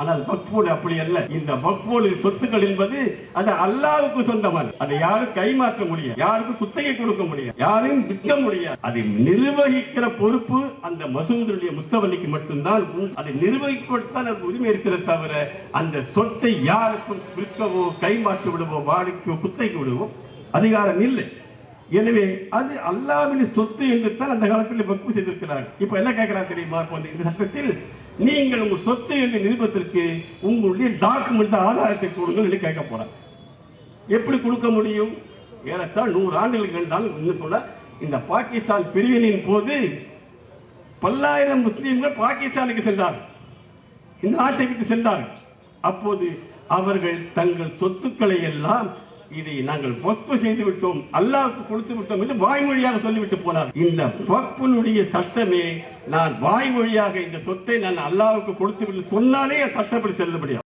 ஆனால் மக்பூல் அப்படி அல்ல. இந்த மக்பூலின் சொத்துக்கள் என்பது அது அல்லாவுக்கு சொந்தமான அதை யாரும் கைமாற்ற முடியாது. யாருக்கும் குத்தகை கொடுக்க முடியாது. யாரையும் விற்க முடியாது. அதை நிர்வகிக்கிற பொறுப்பு அந்த மசூதனுடைய முத்தவல்லிக்கு மட்டும்தான் அதை நிர்வகிப்பதுதான் உரிமை இருக்கிறத தவிர அந்த சொத்தை யாருக்கும் விற்கவோ கைமாற்றி விடவோ வாடிக்கோ குத்தகைக்கு விடவோ அதிகாரம் இல்லை. எனவே அது அல்லாவின் சொத்து என்று தான் அந்த காலத்தில் வகுப்பு செய்திருக்கிறார். இப்ப என்ன கேட்கிறார் தெரியுமா? இப்ப இந்த சட்டத்தில் நீங்கள் உங்கள் சொத்து என்று நிரூபத்திற்கு உங்களுடைய டாக்குமெண்ட்ஸ் ஆதாரத்தை கொடுங்கள் என்று கேட்க போறார். எப்படி கொடுக்க முடியும்? ஏறத்தால் நூறு ஆண்டுகளுக்கு இருந்தாலும் இன்னும் சொல்ல இந்த பாகிஸ்தான் பிரிவினின் போது பல்லாயிரம் முஸ்லீம்கள் பாகிஸ்தானுக்கு சென்றார்கள். இந்த நாட்டை விட்டு சென்றார்கள். அப்போது அவர்கள் தங்கள் சொத்துக்களை எல்லாம் இதை நாங்கள் வக்ஃபு செய்து விட்டோம் அல்லாவுக்கு கொடுத்து விட்டோம் என்று வாய்மொழியாக சொல்லிவிட்டு போனார். இந்த வக்ஃபினுடைய சட்டமே நான் வாய்மொழியாக இந்த சொத்தை நான் அல்லாவுக்கு கொடுத்து விட்டு சொன்னாலே சட்டப்படி செல்லுபடியா